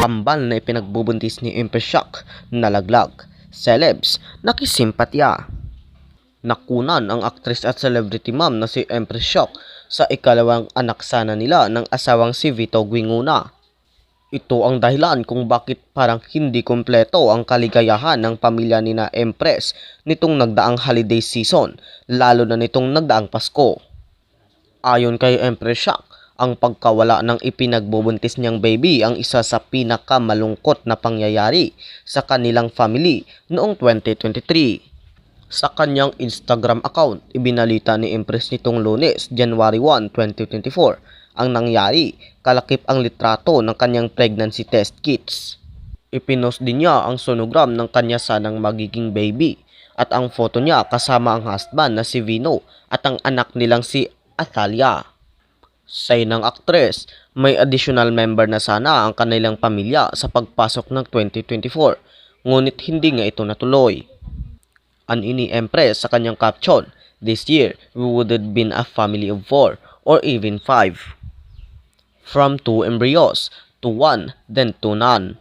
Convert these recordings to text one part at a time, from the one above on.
kambal na ipinagbubuntis ni Empress Shock nalaglag. Celebs, nakisimpatya. Nakunan ang actress at celebrity mom na si Empress Shock sa ikalawang anak sana nila ng asawang si Vito Guinguna. Ito ang dahilan kung bakit parang hindi kompleto ang kaligayahan ng pamilya ni na Empress nitong nagdaang holiday season, lalo na nitong nagdaang Pasko. Ayon kay Empress Shock, ang pagkawala ng ipinagbubuntis niyang baby ang isa sa pinakamalungkot na pangyayari sa kanilang family noong 2023. Sa kanyang Instagram account, ibinalita ni Empress nitong lunes, January 1, 2024, ang nangyari, kalakip ang litrato ng kanyang pregnancy test kits. Ipinost din niya ang sonogram ng kanya sanang magiging baby at ang photo niya kasama ang husband na si Vino at ang anak nilang si Atalia. Say ng aktres, may additional member na sana ang kanilang pamilya sa pagpasok ng 2024, ngunit hindi nga ito natuloy. Anini Empress sa kanyang caption, This year, we would have been a family of four or even five. From two embryos to one, then to none.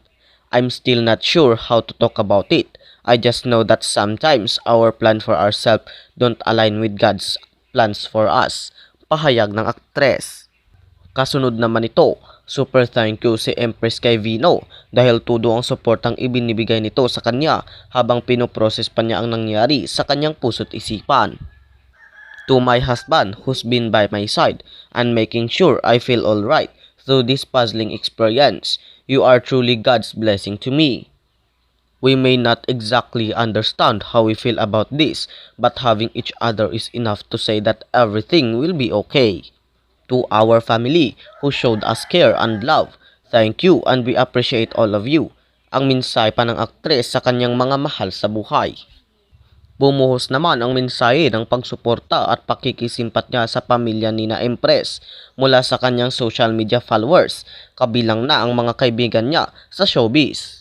I'm still not sure how to talk about it. I just know that sometimes our plan for ourselves don't align with God's plans for us. Pahayag ng aktres. Kasunod naman ito, super thank you si Empress kay Vino dahil tudo ang suportang ibinibigay nito sa kanya habang pinoproses pa niya ang nangyari sa kanyang puso't isipan. To my husband who's been by my side and making sure I feel alright through this puzzling experience, you are truly God's blessing to me. We may not exactly understand how we feel about this, but having each other is enough to say that everything will be okay. To our family who showed us care and love, thank you and we appreciate all of you. Ang mensahe pa ng aktres sa kanyang mga mahal sa buhay. Bumuhos naman ang mensahe ng pagsuporta at pakikisimpat niya sa pamilya ni na Empress mula sa kanyang social media followers, kabilang na ang mga kaibigan niya sa showbiz.